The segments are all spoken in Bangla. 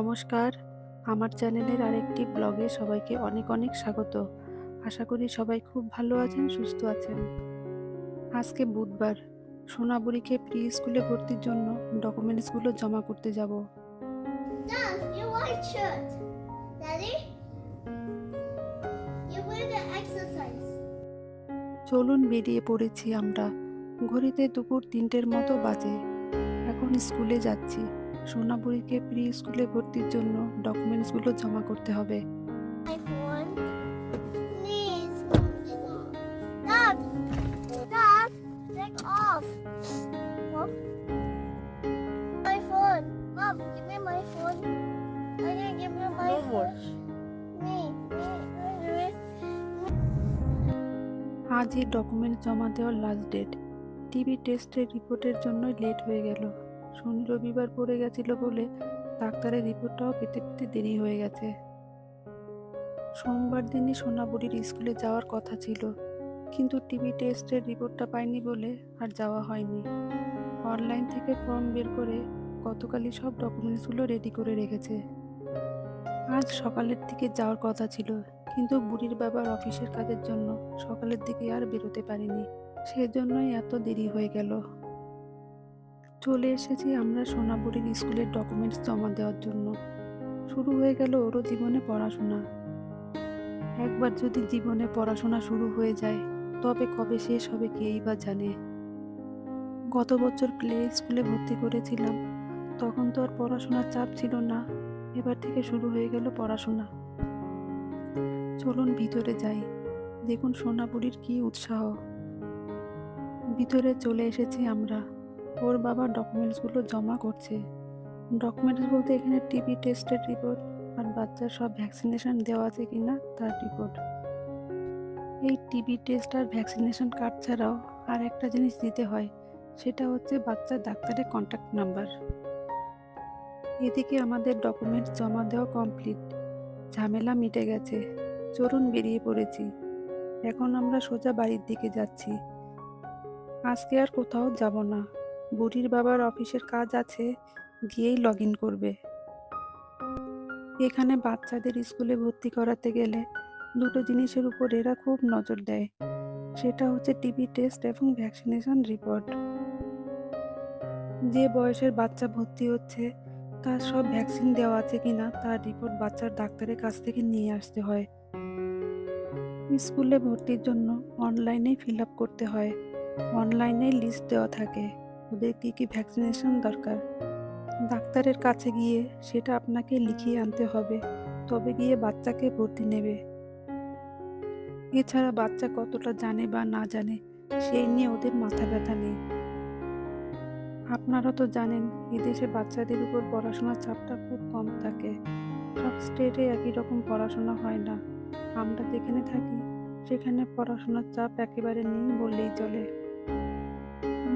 নমস্কার। আমার চ্যানেলের আরেকটি ব্লগে সবাইকে অনেক অনেক স্বাগত। আশা করি সবাই খুব ভালো আছেন সুস্থ আছেন। আজকে বুধবার। সোনাবুড়িকে প্রি স্কুলে ভর্তির জন্য ডকুমেন্টসগুলো জমা করতে যাব. চলুন বেরিয়ে পড়েছি আমরা। ঘড়িতে দুপুর তিনটের মতো বাজে। এখন স্কুলে যাচ্ছি। সোনাবুড়িকে প্রি স্কুলে ভর্তির জন্য ডকুমেন্টসগুলো জমা করতে হবে। আজই এই ডকুমেন্ট জমা দেওয়ার লাস্ট ডেট টিভি টেস্টের রিপোর্টের জন্যই লেট হয়ে গেল। শনি রবিবার পড়ে গেছিল বলে ডাক্তারের রিপোর্টটাও পেতে পেতে দেরি হয়ে গেছে। সোমবার দিনই সোনাবুড়ির স্কুলে যাওয়ার কথা ছিল, কিন্তু টিভি টেস্টের রিপোর্টটা পাইনি বলে আর যাওয়া হয়নি। অনলাইন থেকে ফর্ম বের করে গতকালই সব ডকুমেন্টসগুলো রেডি করে রেখেছে। আজ সকালের দিকে যাওয়ার কথা ছিল, কিন্তু বুড়ির বাবার অফিসের কাজের জন্য সকালের দিকে আর বেরোতে পারিনি, সেজন্যই এত দেরি হয়ে গেল। চলে এসেছি আমরা সোনাবুড়ির স্কুলের ডকুমেন্টস জমা দেওয়ার জন্য। শুরু হয়ে গেল ওরও জীবনে পড়াশোনা। একবার যদি জীবনে পড়াশোনা শুরু হয়ে যায়, তবে কবে শেষ হবে কেই বা জানে। গত বছর প্লে স্কুলে ভর্তি করেছিলাম, তখন তো আর পড়াশোনার চাপ ছিল না। এবার থেকে শুরু হয়ে গেল পড়াশোনা। চলুন ভিতরে যাই। দেখুন সোনাপুরীর কি উৎসাহ। ভিতরে চলে এসেছি আমরা। ওর বাবা ডকুমেন্টসগুলো জমা করছে। ডকুমেন্টস বলতে এখানে টিবি টেস্টের রিপোর্ট আর বাচ্চার সব ভ্যাকসিনেশন দেওয়া আছে কি না তার রিপোর্ট। এই টিবি টেস্ট আর ভ্যাকসিনেশন কার্ড ছাড়াও আর একটা জিনিস দিতে হয়, সেটা হচ্ছে বাচ্চার ডাক্তারের কন্ট্যাক্ট নাম্বার। এদিকে আমাদের ডকুমেন্টস জমা দেওয়া কমপ্লিট। ঝামেলা মিটে গেছে। চলুন বেরিয়ে পড়েছি। এখন আমরা সোজা বাড়ির দিকে যাচ্ছি। আজকে আর কোথাও যাব না। বুড়ির বাবার অফিসের কাজ আছে, গিয়েই লগ ইন করবে। এখানে বাচ্চাদের স্কুলে ভর্তি করাতে গেলে দুটো জিনিসের উপর এরা খুব নজর দেয়। সেটা হচ্ছে টিবি টেস্ট এবং ভ্যাকসিনেশন রিপোর্ট যে বয়সের বাচ্চা ভর্তি হচ্ছে, তার সব ভ্যাকসিন দেওয়া আছে কিনা, তার রিপোর্ট বাচ্চার ডাক্তারের কাছ থেকে নিয়ে আসতে হয়। স্কুলে ভর্তির জন্য অনলাইনেই ফিল আপ করতে হয়। অনলাইনেই লিস্ট দেওয়া থাকে। ওদের কী কী ভ্যাকসিনেশন দরকার? ডাক্তারের কাছে গিয়ে সেটা আপনাকে লিখিয়ে আনতে হবে, তবে গিয়ে বাচ্চাকে ভর্তি নেবে। এছাড়া বাচ্চা কতটা জানে বা না জানে, সেই নিয়ে ওদের মাথা ব্যথা নেই। আপনারা তো জানেন, এদেশে বাচ্চাদের উপর পড়াশোনার চাপটা খুব কম থাকে। সব স্টেটে একই রকম পড়াশোনা হয় না। আমরা যেখানে থাকি, সেখানে পড়াশোনার চাপ একেবারে নেই বললেই চলে।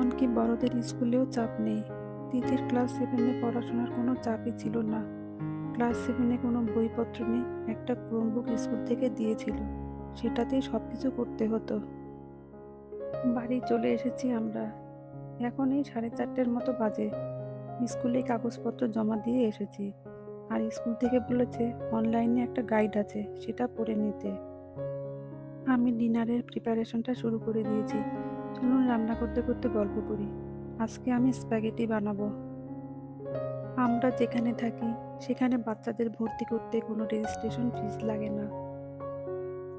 এমনকি বড়দের স্কুলেও চাপ নেই। তিতির ক্লাস সেভেনে পড়াশোনার কোনো চাপই ছিল না। ক্লাস সেভেনে কোনো বইপত্র নেই, একটা ক্রোমবুক স্কুল থেকে দিয়েছিল। সেটাতেই সব কিছু করতে হতো। বাড়ি চলে এসেছি আমরা। এখন এই সাড়ে চারটের মতো বাজে। স্কুলে কাগজপত্র জমা দিয়ে এসেছি। আর স্কুল থেকে বলেছে, অনলাইনে একটা গাইড আছে, সেটা পড়ে নিতে। আমি ডিনারের প্রিপারেশনটা শুরু করে দিয়েছি। চলুন রান্না করতে করতে গল্প করি। আজকে আমি স্প্যাগেটি বানাবো। আমরা যেখানে থাকি, সেখানে বাচ্চাদের ভর্তি করতে কোনো রেজিস্ট্রেশন ফিস লাগে না।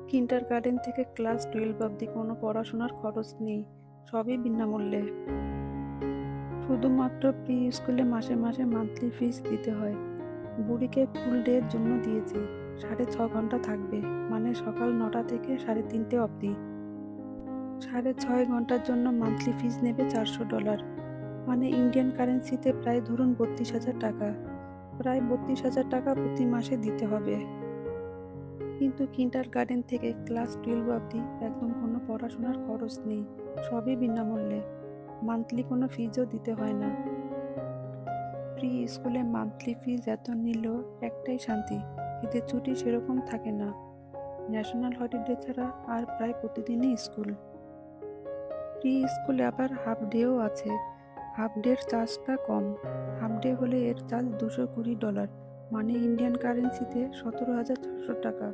কিন্টার গার্ডেন থেকে ক্লাস টুয়েলভ অবধি কোনো পড়াশোনার খরচ নেই, সবই বিনামূল্যে। শুধুমাত্র প্রি স্কুলে মাসে মাসে মান্থলি ফিস দিতে হয়। বুড়িকে ফুল ডে এর জন্য দিয়েছি, সাড়ে ছ ঘণ্টা থাকবে মানে সকাল নটা থেকে সাড়ে তিনটে অবধি। সাড়ে ছয় ঘণ্টার জন্য মান্থলি ফিজ নেবে চারশো ডলার মানে ইন্ডিয়ান কারেন্সিতে প্রায় ধরুন বত্রিশ হাজার টাকা। প্রায় বত্রিশ হাজার টাকা প্রতি মাসে দিতে হবে। কিন্তু কিন্টার গার্ডেন থেকে ক্লাস টুয়েলভ অবধি একদম কোনো পড়াশোনার খরচ নেই, সবই বিনামূল্যে। মান্থলি কোনো ফিজও দিতে হয় না। প্রি স্কুলে মান্থলি ফিজ এত নিলেও একটাই শান্তি এতে ছুটি সেরকম থাকে না। ন্যাশনাল হলিডে ছাড়া আর প্রায় প্রতিদিনই স্কুল প্রি স্কুলে আবার হাফ ডেও আছে। হাফ ডের চার্জটা কম। হাফ ডে হলে এর চার্জ দুশো কুড়ি ডলার। মানে ইন্ডিয়ান কারেন্সিতে সতেরো হাজার ছশো টাকা।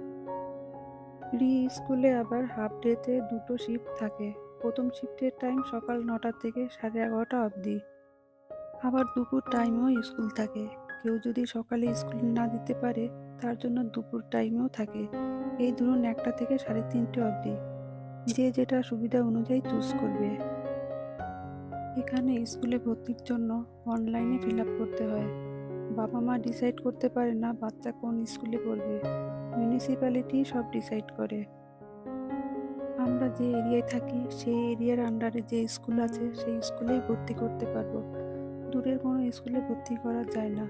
প্রি স্কুলে আবার হাফ ডেতে দুটো শিফট থাকে। প্রথম শিফটের টাইম সকাল নটা থেকে সাড়ে এগারোটা অবধি। আবার দুপুর টাইমেও স্কুল থাকে। কেউ যদি সকালে স্কুল না দিতে পারে, তার জন্য দুপুর টাইমেও থাকে। এই ধরুন একটা থেকে সাড়ে তিনটে অবধি। যে যেটা সুবিধা অনুযায়ী চুজ করবে। এখানে স্কুলে ভর্তির জন্য অনলাইনে ফিল করতে হয়। বাবা মা ডিসাইড করতে পারে না বাচ্চা কোন স্কুলে পড়বে। মিউনিসিপ্যালিটি সব ডিসাইড করে। আমরা যে এরিয়ায় থাকি, সেই এরিয়ার আন্ডারে যে স্কুল আছে, সেই স্কুলেই ভর্তি করতে পারব। দূরের কোনো স্কুলে ভর্তি করা যায় না।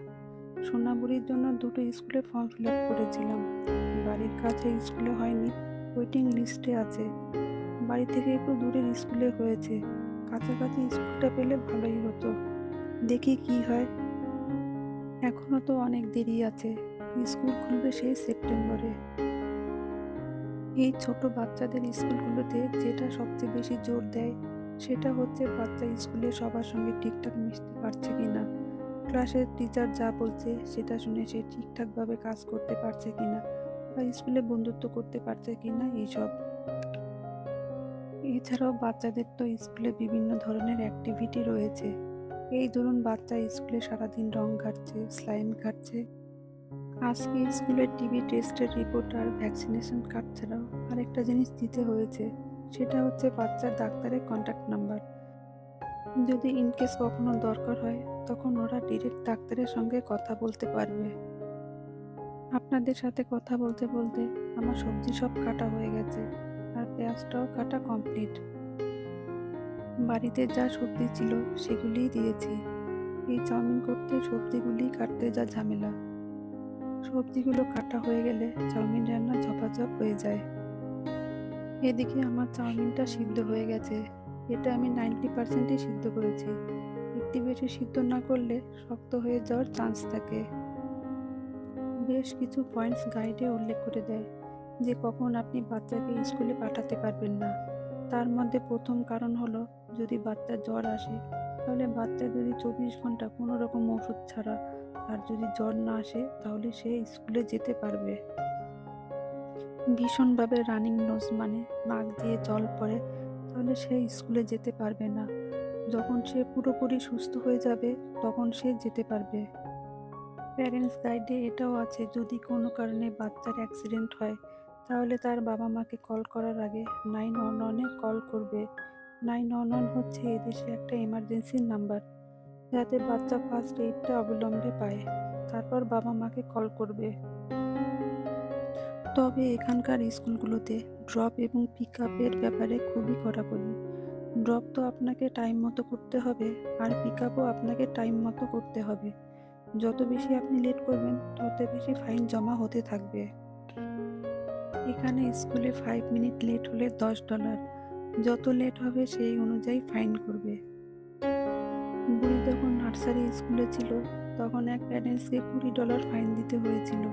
সোনাবুড়ির জন্য দুটো স্কুলে ফর্ম ফিল আপ করেছিলাম। বাড়ির কাছে স্কুলে হয়নি। ওয়েটিং লিস্টে আছে। বাড়ি থেকে একটু দূরের স্কুলে হয়েছে। কাছাকাছি স্কুলটা পেলে ভালোই হতো। দেখি কি হয়। এখনও তো অনেক দেরি আছে। স্কুল খুলবে সেই সেপ্টেম্বরে। এই ছোট বাচ্চাদের স্কুলগুলোতে যেটা সবচেয়ে বেশি জোর দেয়, সেটা হচ্ছে বাচ্চা স্কুলে সবার সঙ্গে ঠিকঠাক মিশতে পারছে কিনা। ক্লাসের টিচার যা বলছে, সেটা শুনে সে ঠিকঠাকভাবে কাজ করতে পারছে কিনা। বা স্কুলে বন্ধুত্ব করতে পারছে কি না এইসব? এছাড়াও বাচ্চাদের তো স্কুলে বিভিন্ন ধরনের অ্যাক্টিভিটি রয়েছে। এই ধরুন বাচ্চা স্কুলে সারাদিন রং ঘাটছে স্লাইম ঘাটছে। আজকে স্কুলের টিভি টেস্টের রিপোর্ট আর ভ্যাকসিনেশন কার্ড ছাড়াও আরেকটা জিনিস দিতে হয়েছে, সেটা হচ্ছে বাচ্চার ডাক্তারের কন্ট্যাক্ট নাম্বার যদি ইনকেস কখনো দরকার হয়, তখন ওরা ডিরেক্ট ডাক্তারের সঙ্গে কথা বলতে পারবে। আপনাদের সাথে কথা বলতে বলতে আমার সবজি সব কাটা হয়ে গেছে আর পেঁয়াজটাও কাটা কমপ্লিট বাড়িতে যা সবজি ছিল সেগুলিই দিয়েছি। এই চাউমিন করতে সবজিগুলি কাটতে যা ঝামেলা। সবজিগুলো কাটা হয়ে গেলে চাউমিন রান্না ঝপাঝপ হয়ে যায়। এদিকে আমার চাউমিনটা সিদ্ধ হয়ে গেছে। এটা আমি নাইনটি পার্সেন্টই সিদ্ধ করেছি। একটু বেশি সিদ্ধ না করলে শক্ত হয়ে যাওয়ার চান্স থাকে। বেশ কিছু পয়েন্টস গাইডে উল্লেখ করে দেয় যে কখন আপনি বাচ্চাকে স্কুলে পাঠাতে পারবেন না। তার মধ্যে প্রথম কারণ হলো, যদি বাচ্চার জ্বর আসে, তাহলে বাচ্চা যদি চব্বিশ ঘণ্টা কোনো রকম ওষুধ ছাড়া আর যদি জ্বর না আসে, তাহলে সে স্কুলে যেতে পারবে। ভীষণভাবে রানিং নোজ মানে নাক দিয়ে জল পড়ে, তাহলে সে স্কুলে যেতে পারবে না। যখন সে পুরোপুরি সুস্থ হয়ে যাবে, তখন সে যেতে পারবে। প্যারেন্টস গাইডে এটাও আছে, যদি কোনো কারণে বাচ্চার অ্যাক্সিডেন্ট হয়, তাহলে তার বাবা মাকে কল করার আগে নাইন ওয়ান ওয়ানে কল করবে। নাইন ওয়ান ওয়ান হচ্ছে এদেশে একটা এমার্জেন্সির নাম্বার, যাতে বাচ্চা ফার্স্ট এইডটা অবিলম্বে পায়, তারপর বাবা মাকে কল করবে। তবে এখানকার স্কুলগুলোতে ড্রপ এবং পিক আপের ব্যাপারে খুবই কড়াকড়ি। ড্রপ তো আপনাকে টাইম মতো করতে হবে, আর পিক আপও আপনাকে টাইম মতো করতে হবে। যত বেশি আপনি লেট করবেন, তত বেশি ফাইন জমা হতে থাকবে। এখানে স্কুলে ফাইভ মিনিট লেট হলে দশ ডলার যত লেট হবে, সেই অনুযায়ী ফাইন করবে। বুড়ি যখন নার্সারি স্কুলে ছিল, তখন এক প্যারেন্টসকে কুড়ি ডলার ফাইন দিতে হয়েছিল।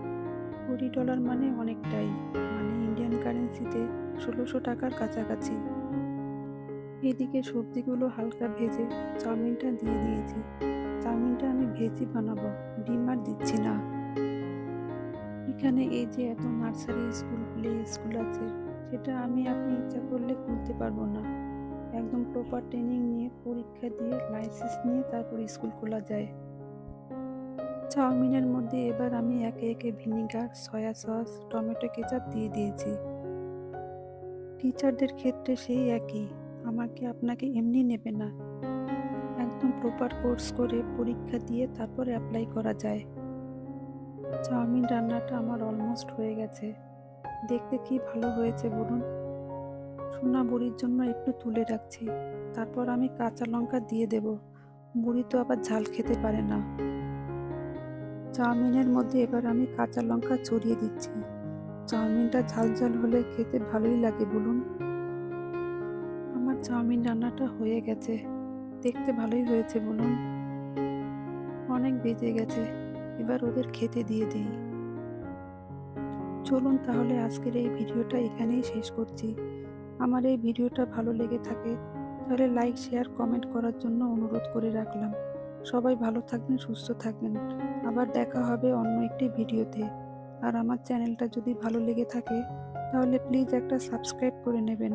কুড়ি ডলার মানে অনেকটাই মানে ইন্ডিয়ান কারেন্সিতে ষোলোশো টাকার কাছাকাছি। এদিকে সবজিগুলো হালকা ভেজে চাউমিনটা দিয়ে দিয়েছি। চাউমিনটা আমি ভেজই বানাবো, ডিম আর দিচ্ছি না। এখানে এই যে এত নার্সারি স্কুল, প্লে স্কুল আছে, সেটা আমি আপনি ইচ্ছা করলে খুলতে পারব না। একদম প্রপার ট্রেনিং নিয়ে, পরীক্ষা দিয়ে লাইসেন্স নিয়ে তারপর স্কুল খোলা যায়। চাউমিনের মধ্যে এবার আমি একে একে vinegar, soy sauce, tomato ketchup দিয়ে দিয়েছি। টিচারদের ক্ষেত্রে সেই একই। আমাকে আপনাকে এমনি নেবে না। একদম প্রপার কোর্স করে পরীক্ষা দিয়ে তারপর অ্যাপ্লাই করা যায়। চাউমিন রান্নাটা আমার অলমোস্ট হয়ে গেছে। দেখতে কি ভালো হয়েছে বলুন? সোনা বুড়ির জন্য একটু তুলে রাখছি। তারপর আমি কাঁচা লঙ্কা দিয়ে দেব। বুড়ি তো আবার ঝাল খেতে পারে না। চাউমিনের মধ্যে এবার আমি কাঁচা লঙ্কা ছড়িয়ে দিচ্ছি। চাউমিনটা ঝাল ঝাল হলে খেতে ভালোই লাগে বলুন? চাউমিন রান্নাটা হয়ে গেছে। দেখতে ভালোই হয়েছে বলুন। অনেক বেজে গেছে, এবার ওদের খেতে দিয়ে দিই। চলুন তাহলে আজকের এই ভিডিওটা এখানেই শেষ করছি। আমার এই ভিডিওটা ভালো লেগে থাকে, তাহলে লাইক, শেয়ার, কমেন্ট করার জন্য অনুরোধ করে রাখলাম। সবাই ভালো থাকবেন, সুস্থ থাকবেন। আবার দেখা হবে অন্য একটি ভিডিওতে। আর আমার চ্যানেলটা যদি ভালো লেগে থাকে, তাহলে প্লিজ একটা সাবস্ক্রাইব করে নেবেন।